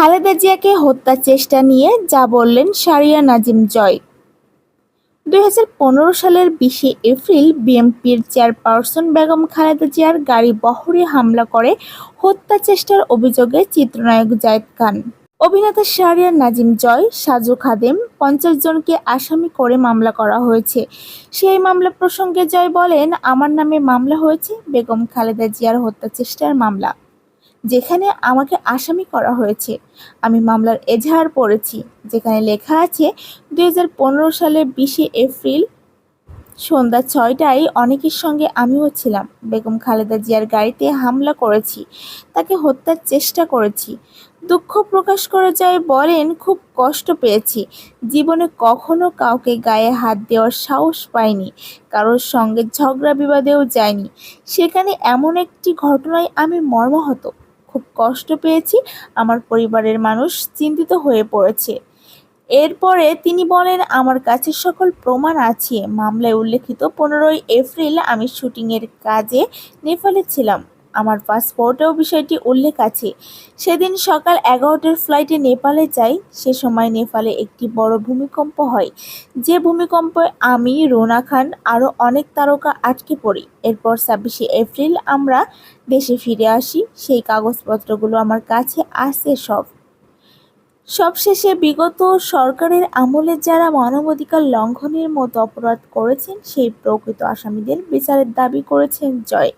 খালেদা জিয়াকে হত্যা চেষ্টা নিয়ে যা বললেন সারিয়া নাজিম জয়। দু হাজার পনেরো সালের বিশে এপ্রিল বিএনপির চেয়ারপারসন বেগম খালেদা জিয়ার গাড়ি বহরে হামলা করে হত্যা চেষ্টার অভিযোগে চিত্রনায়ক জায়েদ খান। অভিনেতা শাহরিয়ার নাজিম জয়, সাজু খাদেম, পঞ্চাশ জনকে আসামি করে মামলা করা হয়েছে। সেই মামলা প্রসঙ্গে জয় বলেন, আমার নামে মামলা হয়েছে, বেগম খালেদা জিয়ার হত্যা চেষ্টার মামলা। যেখানে আমাকে আসামি করা হয়েছে। আমি মামলার এজাহার পড়েছি, যেখানে লেখা আছে দু হাজার পনেরো সালে বিশে এপ্রিল সন্ধ্যা ছয়টায় অনেকের সঙ্গে আমিও ছিলাম। বেগম খালেদা জিয়ার গাড়িতে হামলা করেছি, তাকে হত্যার চেষ্টা করেছি। দুঃখ প্রকাশ করে যায় বলেন, খুব কষ্ট পেয়েছি। জীবনে কখনো কাউকে গায়ে হাত দেওয়ার সাহস পাইনি, কারোর সঙ্গে ঝগড়া বিবাদেও যায়নি সেখানে এমন একটি ঘটনায় আমি মর্মাহত। খুব কষ্ট পেয়েছি। আমার পরিবারের মানুষ চিন্তিত হয়ে পড়েছে। এরপরে তিনি বলেন, আমার কাছে সকল প্রমাণ আছে। মামলায় উল্লেখিত, পনেরোই এপ্রিল আমি শুটিংয়ের কাজে নেপালে ছিলাম। আমার পাসপোর্টেও বিষয়টি উল্লেখ আছে। সেদিন সকাল এগারোটার ফ্লাইটে নেপালে যাই, সে সময় নেপালে একটি বড় ভূমিকম্প হয়। যে ভূমিকম্পে আমি, রোনা খান, আরও অনেক তারকা আটকে পড়ি। এরপর ছাব্বিশে এপ্রিল আমরা দেশে ফিরে আসি, সেই কাগজপত্রগুলো আমার কাছে আছে সব। সবশেষে বিগত সরকারের আমলে যারা মানবাধিকার লঙ্ঘনের মতো অপরাধ করেছেন, সেই প্রকৃত আসামিদের বিচারের দাবি করেছেন জয়।